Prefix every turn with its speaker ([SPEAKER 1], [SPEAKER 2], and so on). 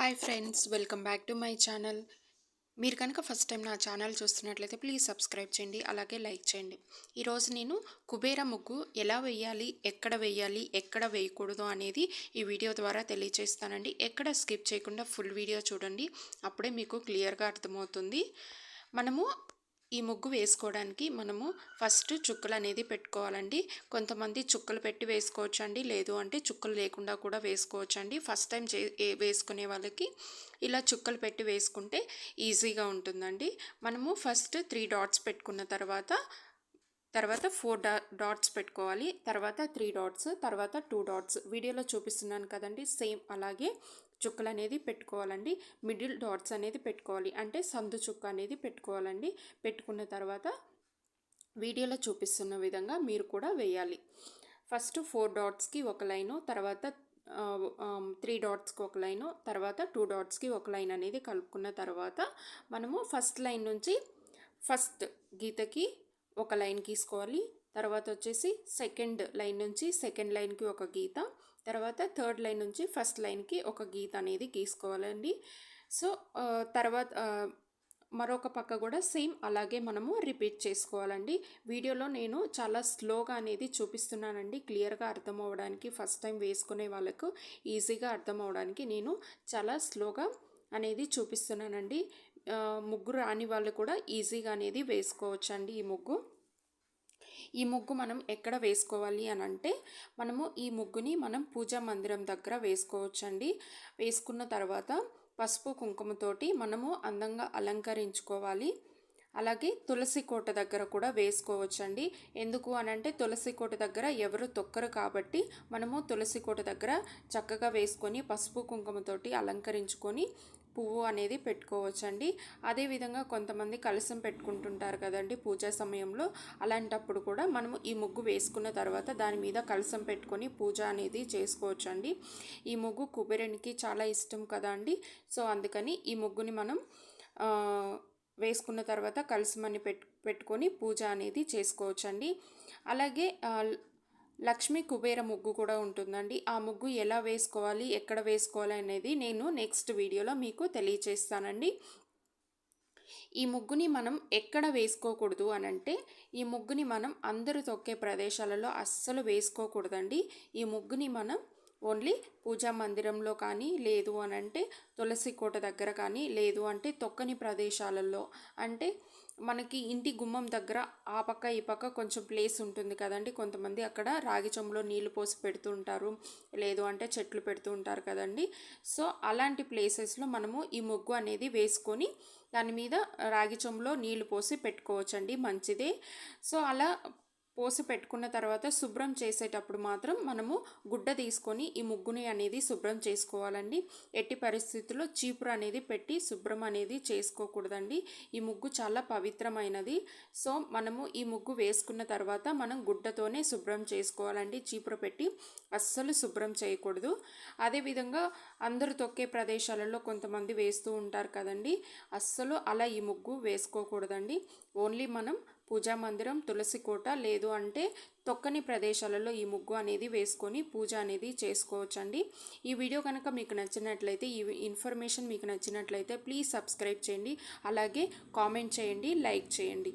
[SPEAKER 1] Hi friends welcome back to my channel మీరు కనుక first time నా ఛానల్ చూస్తున్నట్లయితే ప్లీజ్ సబ్స్క్రైబ్ చేయండి అలాగే లైక్ చేయండి. ఈరోజు నేను కుబేర ముగ్గు ఎలా వేయాలి ఎక్కడ వేయాలి ఎక్కడ వేయకూడదు అనేది ఈ వీడియో ద్వారా తెలియజేస్తానండి ఎక్కడ స్కిప్ చేయకుండా ఫుల్ వీడియో చూడండి అప్పుడే మీకు క్లియర్గా అర్థమవుతుంది. మనము ఈ ముగ్గు వేసుకోవడానికి మనము ఫస్ట్ చుక్కలు అనేది పెట్టుకోవాలండి. కొంతమంది చుక్కలు పెట్టి వేసుకోవచ్చు అండి లేదు అంటే చుక్కలు లేకుండా కూడా వేసుకోవచ్చు అండి ఫస్ట్ టైం చే వేసుకునే వాళ్ళకి ఇలా చుక్కలు పెట్టి వేసుకుంటే ఈజీగా ఉంటుందండి. మనము ఫస్ట్ త్రీ డాట్స్ పెట్టుకున్న తర్వాత తర్వాత ఫోర్ డా డాట్స్ పెట్టుకోవాలి. తర్వాత త్రీ డాట్స్ తర్వాత టూ డాట్స్. వీడియోలో చూపిస్తున్నాను కదండి సేమ్ అలాగే చుక్కలు అనేది పెట్టుకోవాలండి. మిడిల్ డాట్స్ అనేది పెట్టుకోవాలి. అంటే సందు చుక్క అనేది పెట్టుకోవాలండి. పెట్టుకున్న తర్వాత వీడియోలో చూపిస్తున్న విధంగా మీరు కూడా వేయాలి. ఫస్ట్ ఫోర్ డాట్స్కి ఒక లైను తర్వాత త్రీ డాట్స్కి ఒక లైను తర్వాత టూ డాట్స్కి ఒక లైన్ అనేది కలుపుకున్న తర్వాత మనము ఫస్ట్ లైన్ నుంచి ఫస్ట్ గీతకి ఒక లైన్ గీసుకోవాలి. తర్వాత వచ్చేసి సెకండ్ లైన్ నుంచి సెకండ్ లైన్కి ఒక గీత. తర్వాత థర్డ్ లైన్ నుంచి ఫస్ట్ లైన్కి ఒక గీత అనేది గీసుకోవాలండి. సో తర్వాత మరొక పక్క కూడా సేమ్ అలాగే మనము రిపీట్ చేసుకోవాలండి. వీడియోలో నేను చాలా స్లోగా అనేది చూపిస్తున్నానండి. క్లియర్గా అర్థం అవ్వడానికి ఫస్ట్ టైం వేసుకునే వాళ్ళకు ఈజీగా అర్థం అవ్వడానికి నేను చాలా స్లోగా అనేది చూపిస్తున్నానండి. ముగ్గు రాని వాళ్ళు కూడా ఈజీగా అనేది వేసుకోవచ్చు అండి ఈ ముగ్గు. ఈ ముగ్గు మనం ఎక్కడ వేసుకోవాలి అని అంటే మనము ఈ ముగ్గుని మనం పూజా మందిరం దగ్గర వేసుకోవచ్చండి. వేసుకున్న తర్వాత పసుపు కుంకుమతోటి మనము అందంగా అలంకరించుకోవాలి. అలాగే తులసి కోట దగ్గర కూడా వేసుకోవచ్చండి. ఎందుకు అనంటే తులసి కోట దగ్గర ఎవరు తొక్కరు కాబట్టి మనము తులసి కోట దగ్గర చక్కగా వేసుకొని పసుపు కుంకుమతోటి అలంకరించుకొని పువ్వు అనేది పెట్టుకోవచ్చండి. అదేవిధంగా కొంతమంది కలసం పెట్టుకుంటుంటారు కదండి పూజా సమయంలో. అలాంటప్పుడు కూడా మనము ఈ ముగ్గు వేసుకున్న తర్వాత దాని మీద కలసం పెట్టుకొని పూజ అనేది చేసుకోవచ్చండి. ఈ ముగ్గు కుబేరునికి చాలా ఇష్టం కదా అండి సో అందుకని ఈ ముగ్గుని మనం వేసుకున్న తర్వాత కలసమని పెట్టు పెట్టుకొని పూజ అనేది చేసుకోవచ్చండి. అలాగే లక్ష్మీ కుబేర ముగ్గు కూడా ఉంటుందండి. ఆ ముగ్గు ఎలా వేసుకోవాలి ఎక్కడ వేసుకోవాలి అనేది నేను నెక్స్ట్ వీడియోలో మీకు తెలియచేస్తానండి. ఈ ముగ్గుని మనం ఎక్కడ వేసుకోకూడదు అని అంటే ఈ ముగ్గుని మనం అందరూ తొక్కే ప్రదేశాలలో అస్సలు వేసుకోకూడదండి. ఈ ముగ్గుని మనం ఓన్లీ పూజా మందిరంలో కానీ లేదు అని అంటే తులసి కోట దగ్గర కానీ లేదు అంటే తొక్కని ప్రదేశాలలో. అంటే మనకి ఇంటి గుమ్మం దగ్గర ఆ పక్క ఈ పక్క కొంచెం ప్లేస్ ఉంటుంది కదండి. కొంతమంది అక్కడ రాగి చెంబులో నీళ్ళు పోసి పెడుతూ ఉంటారు. లేదు అంటే చెట్లు పెడుతూ ఉంటారు కదండి. సో అలాంటి ప్లేసెస్లో మనము ఈ ముగ్గు అనేది వేసుకొని దాని మీద రాగి చెంబులో నీళ్ళు పోసి పెట్టుకోవచ్చండి. మంచిదే. సో అలా పోసి పెట్టుకున్న తర్వాత శుభ్రం చేసేటప్పుడు మాత్రం మనము గుడ్డ తీసుకొని ఈ ముగ్గుని అనేది శుభ్రం చేసుకోవాలండి. ఎట్టి పరిస్థితుల్లో చీపురు అనేది పెట్టి శుభ్రం అనేది చేసుకోకూడదండి. ఈ ముగ్గు చాలా పవిత్రమైనది. సో మనము ఈ ముగ్గు వేసుకున్న తర్వాత మనం గుడ్డతోనే శుభ్రం చేసుకోవాలండి. చీపురు పెట్టి అస్సలు శుభ్రం చేయకూడదు. అదేవిధంగా అందరూ తొక్కే ప్రదేశాలలో కొంతమంది వేస్తూ ఉంటారు కదండి. అస్సలు అలా ఈ ముగ్గు వేసుకోకూడదండి. ఓన్లీ మనం పూజా మందిరం తులసి కోట లేదు అంటే తొక్కని ప్రదేశాలలో ఈ ముగ్గు అనేది వేసుకొని పూజ అనేది చేసుకోవచ్చండి. ఈ వీడియో కనుక మీకు నచ్చినట్లయితే ఈ ఇన్ఫర్మేషన్ మీకు నచ్చినట్లయితే ప్లీజ్ సబ్స్క్రైబ్ చేయండి. అలాగే కామెంట్ చేయండి లైక్ చేయండి.